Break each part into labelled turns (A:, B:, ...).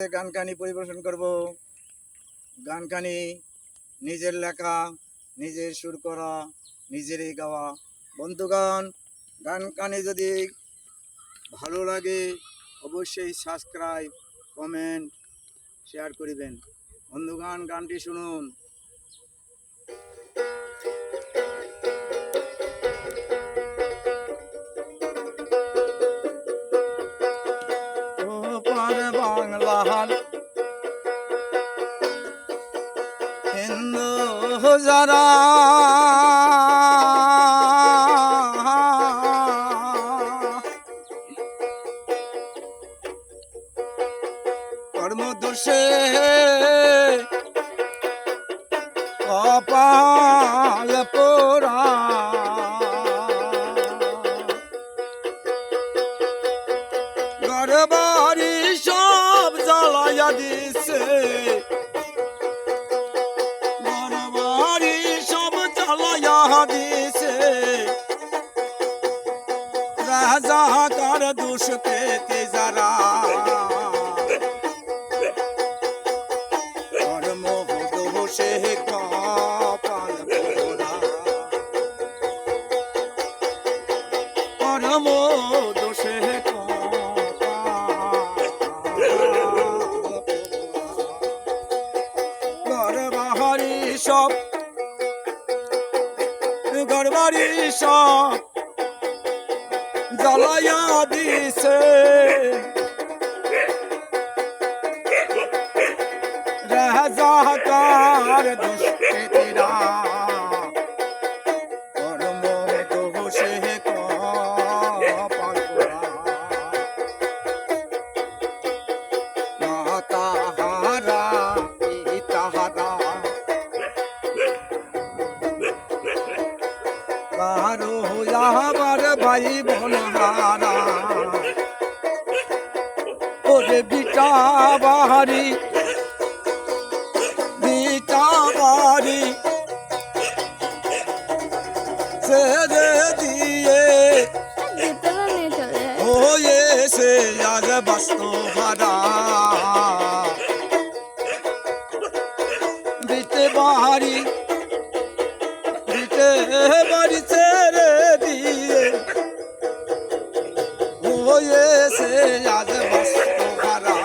A: গান কানি পরিবেশন করব। গান কানি নিজের লেখা, নিজের সুর করা, নিজেরই গাওয়া। বন্ধুগণ গান কানি যদি ভালো লাগে, অবশ্যই সাবস্ক্রাইব কমেন্ট শেয়ার করিবেন। বন্ধুগান গানটি শুনুন। বাংলার হিন্দু যারা রাজা কার দোষ পেতে যারা। কর্ম দোষে কপাল গড়বাহারি সব গড়বাড়ি সব জ্বালাইয়া দিছে। রাজাকার দুষ্কৃতীরা। কর্ম দোষে কপাল পোড়া। মাতাহারা কারও আবার ভাই বোনহারা ওরে বিটা বাহারি বিটা বাহারি ছেড়ে দিয়ে
B: যায়
A: হয়েছে আজ বাস্তবারা দিতে বাড়ি দিতে বাড়ি ছেড়ে হয়েছে আজ বাস্তবারা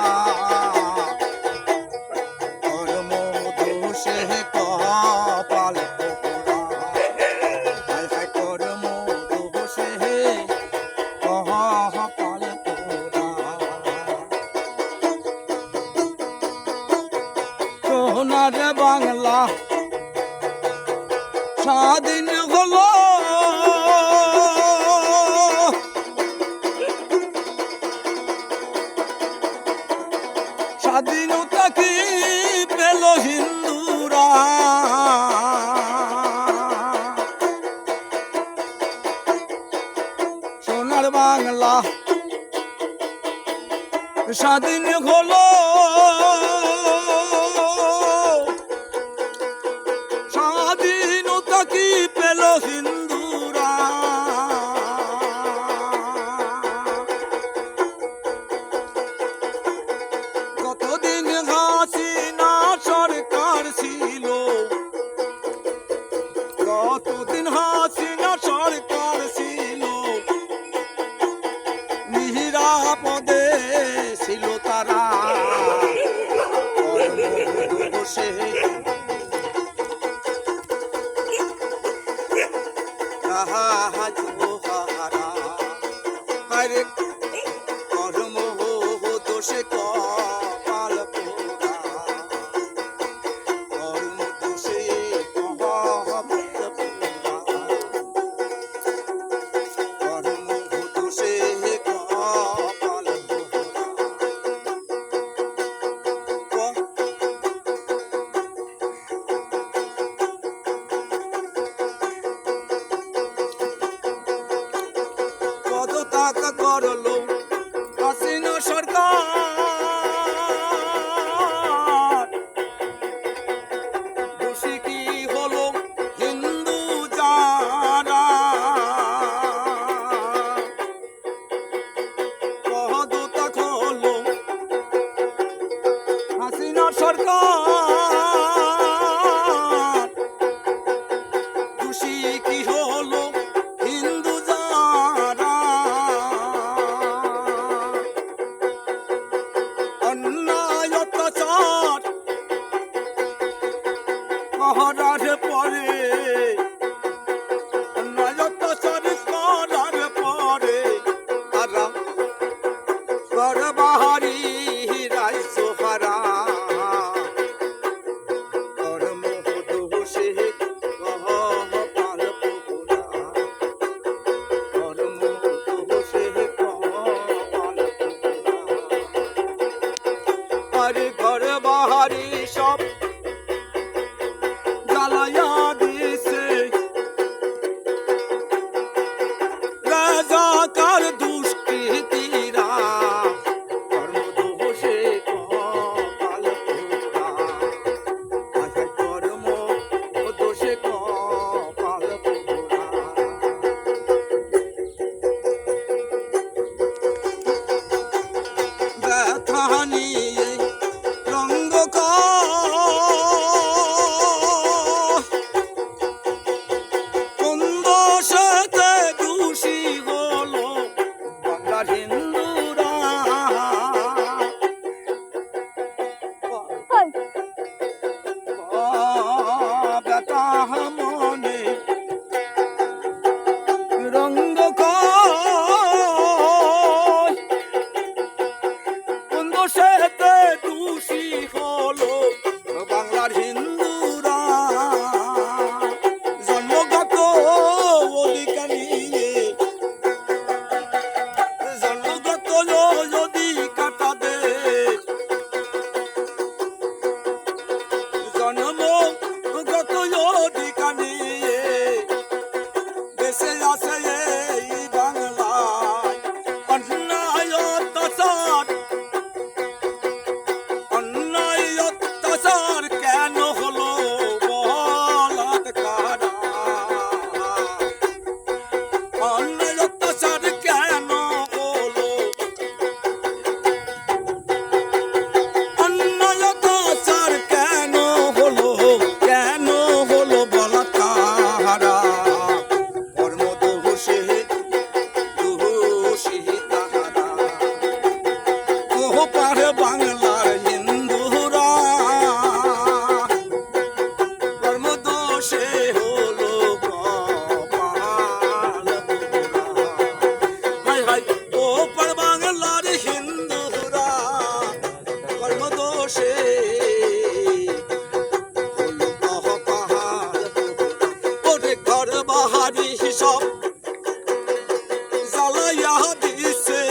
A: কর্ম দোষে কপাল কর্ম দোষে কপাল সোনার সোনার বাংলা। স্বাধীন হলো। হাত করল। সরকার। কি হলো হিন্দু যারা? কহদতা খলো সরকার। কি হলো hardy ধনী ওপর বাংলার হিন্দুরা কর্মদোষে। ওরে ঘর বাহারি হিসাব, জ্বালাইয়া দিছে।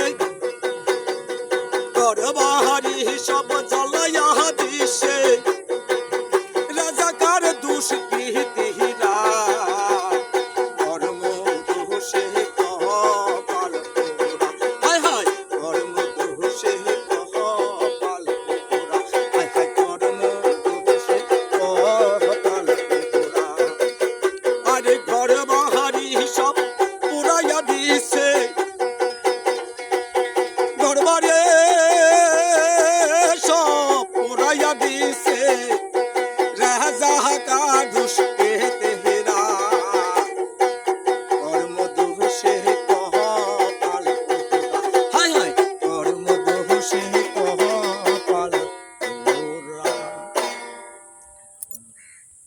A: ঘর বাহারি হিসাব জ্বালাইয়া দিছে। জাহাকা ঘুষ